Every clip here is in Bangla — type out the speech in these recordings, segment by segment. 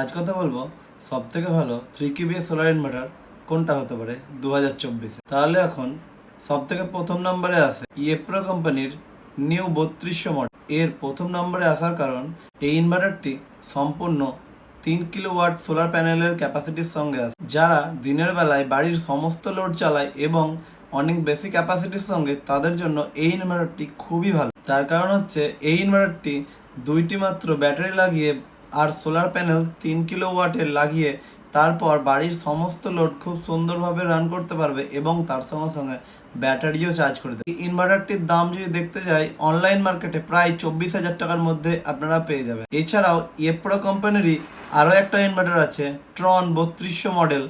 আজ কথা বলব সব থেকে ভালো থ্রি কিবি সোলার ইনভার্টার কোনটা হতে পারে দু হাজার চব্বিশে। তাহলে এখন সব থেকে প্রথম নম্বরে আসে ইয়েপ্রো কোম্পানির নিউ বত্রিশশো মডেল এর প্রথম নম্বরে আসার কারণ এই ইনভার্টারটি সম্পূর্ণ তিন কিলো ওয়াট সোলার প্যানেলের ক্যাপাসিটির সঙ্গে আছে। যারা দিনের বেলায় বাড়ির সমস্ত লোড চালায় এবং অনেক বেশি ক্যাপাসিটির সঙ্গে তাদের জন্য এই ইনভার্টারটি খুবই ভালো। তার কারণ হচ্ছে এই ইনভার্টারটি দুইটি মাত্র ব্যাটারি লাগিয়ে আর সোলার প্যানেল তিন কিলো ওয়াটের লাগিয়ে তারপর বাড়ির সমস্ত লোড খুব সুন্দরভাবে রান করতে পারবে এবং তার সঙ্গে সঙ্গে ব্যাটারিও চার্জ করে দেবে। ইনভার্টারটির দাম যদি দেখতে যাই অনলাইন মার্কেটে প্রায় চব্বিশ হাজার টাকার মধ্যে আপনারা পেয়ে যাবেন। এছাড়াও এপ্রো কোম্পানিরই আরও একটা ইনভার্টার আছে ট্রন বত্রিশশো মডেল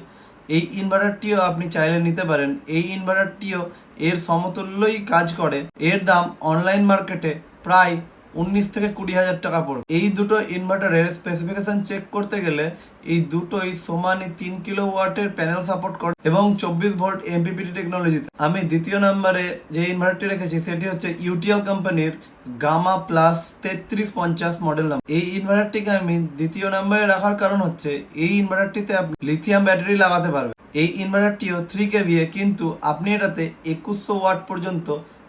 এই ইনভার্টারটিও আপনি চাইলে নিতে পারেন। এই ইনভার্টারটিও এর সমতুল্যই কাজ করে। এর দাম অনলাইন মার্কেটে প্রায় উনিশ থেকে কুড়ি হাজার টাকা পড়বে। এই দুটো ইনভার্টারের স্পেসিফিকেশন চেক করতে গেলে এই দুটোই সমানই তিন কিলো ওয়াটের প্যানেল সাপোর্ট করে এবং চব্বিশ ভোল্ট এমপিপিটি টেকনোলজিতে আমি দ্বিতীয় নম্বরে যে ইনভার্টারটি রেখেছি, সেটি হচ্ছে ইউটিএল কোম্পানির গামা প্লাস তেত্রিশ পঞ্চাশ মডেল নাম এই ইনভার্টারটিকে আমি দ্বিতীয় নম্বরে রাখার কারণ হচ্ছে, এই ইনভার্টারটিতে আপনি লিথিয়াম ব্যাটারি লাগাতে পারবেন। এই ইনভার্টারটিও থ্রি কেভিএ কিন্তু আপনি এটাতে একুশশো ওয়াট পর্যন্ত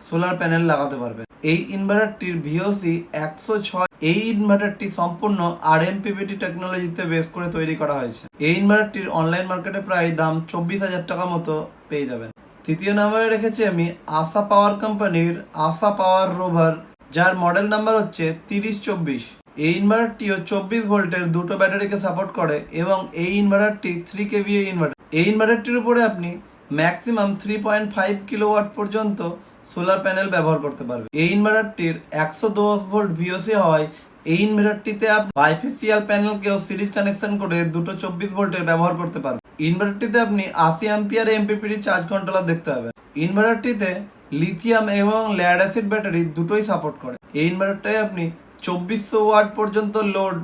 সোলার প্যানেল লাগাতে পারবেন। এই ইনভার্টারটির ভিওসি একশো ছয়। এই ইনভার্টারটি সম্পূর্ণ আর এমপিপিটি টেকনোলজিতে বেস করে তৈরি করা হয়েছে। এই ইনভার্টারটির অনলাইন মার্কেটে প্রায় দাম চব্বিশ হাজার টাকা মতো পেয়ে যাবেন। তৃতীয় নাম্বারে রেখেছি আমি আশা পাওয়ার কোম্পানির আশা পাওয়ার রোভার, যার মডেল নাম্বার হচ্ছে তিরিশ চব্বিশ। এই ইনভার্টারটিও চব্বিশ ভোল্টের দুটো ব্যাটারিকে সাপোর্ট করে এবং এই ইনভার্টারটি থ্রি কেভিএ ইনভার্টার এই ইনভার্টারটির উপরে আপনি maximum three point five kilowatt পর্যন্ত সোলার প্যানেল ব্যবহার করতে পারবে। এই ইনভার্টারটির একশো দশ ভোল্ট ভিওসি হওয়ায় এই ইনভার্টারটিতে আপনি বাইফেসিয়াল প্যানেলকেও সিরিজ কানেকশন করে দুটো চব্বিশ ভোল্টের ব্যবহার করতে পারবেন। ইনভার্টারটিতে আপনি আশি অ্যাম্পিয়ার এমপিপিটি চার্জ কন্ট্রোলার দেখতে পাবেন। ইনভার্টারটিতে লিথিয়াম এবং ল্যাড অ্যাসিড ব্যাটারি দুটোই সাপোর্ট করে। এই ইনভার্টারটাই আপনি চব্বিশশো ওয়াট পর্যন্ত লোড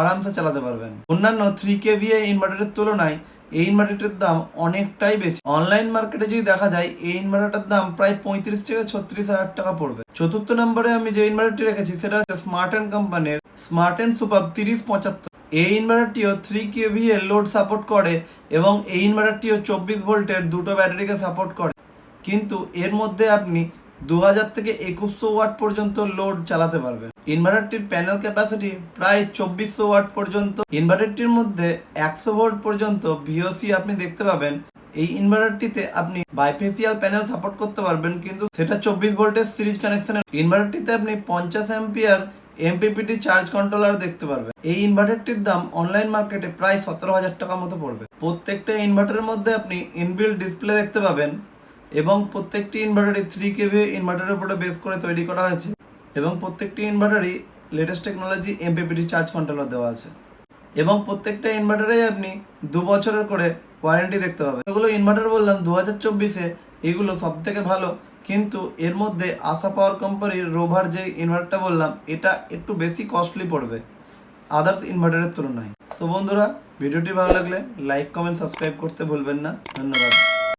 আরামসে চালাতে পারবেন। অন্যান্য থ্রি কেভিএ ইনভার্টারের তুলনায় এই ইনভার্টারটির দাম অনেকটাই বেশি। অনলাইন মার্কেটে যদি দেখা যায়, এই ইনভার্টারটার দাম প্রায় পঁয়ত্রিশ থেকে ছত্রিশ হাজার টাকা পড়বে। চতুর্থ নম্বরে আমি যে ইনভার্টারটি রেখেছি, সেটা হচ্ছে স্মার্ট অ্যান্ড কোম্পানির স্মার্ট অ্যান্ড সুপার তিরিশ পঁচাত্তর। এই ইনভার্টারটিও থ্রি কেভিএ লোড সাপোর্ট করে এবং এই ইনভার্টারটিও চব্বিশ ভোল্টের দুটো ব্যাটারিকে সাপোর্ট করে। কিন্তু এর মধ্যে আপনি দু হাজার থেকে একুশশো ওয়াট পর্যন্ত লোড চালাতে পারবেন। ইনভার্টারটির প্যানেল ক্যাপাসিটি প্রায় চব্বিশশো ওয়াট পর্যন্ত। ইনভার্টারটির মধ্যে একশো ভোল্ট পর্যন্ত ভিওসি আপনি দেখতে পাবেন। এই ইনভার্টারটিতে আপনি বাইফেসিয়াল প্যানেল সাপোর্ট করতে পারবেন, কিন্তু সেটা চব্বিশ ভোল্টের সিরিজ কানেকশনের ইনভার্টারটিতে আপনি পঞ্চাশ অ্যাম্পিয়ার এমপিপিটি চার্জ কন্ট্রোলার দেখতে পারবেন। এই ইনভার্টারটির দাম অনলাইন মার্কেটে প্রায় সতেরো হাজার টাকার মতো পড়বে। প্রত্যেকটা ইনভার্টারের মধ্যে আপনি ইনবিল্ড ডিসপ্লে দেখতে পাবেন। এবং প্রত্যেকটি ইনভার্টারই থ্রি কেভি ইনভার্টারের উপরে বেস করে তৈরি করা হয়েছে এবং প্রত্যেকটি ইনভার্টারই latest technology MPPT charge controller দেওয়া আছে। এবং প্রত্যেকটা ইনভার্টারে আপনি দু বছরের করে ওয়ারেন্টি দেখতে পাবেন। এগুলো ইনভার্টার বললাম দু হাজার চব্বিশে এগুলো সব থেকে ভালো। কিন্তু এর মধ্যে আশা পাওয়ার কোম্পানির রোভার যে ইনভার্টারটা বললাম, এটা একটু বেশি কস্টলি পড়বে আদার্স ইনভার্টারের তুলনায়। সো বন্ধুরা, ভিডিওটি ভালো লাগলে লাইক কমেন্ট সাবস্ক্রাইব করতে ভুলবেন না। ধন্যবাদ।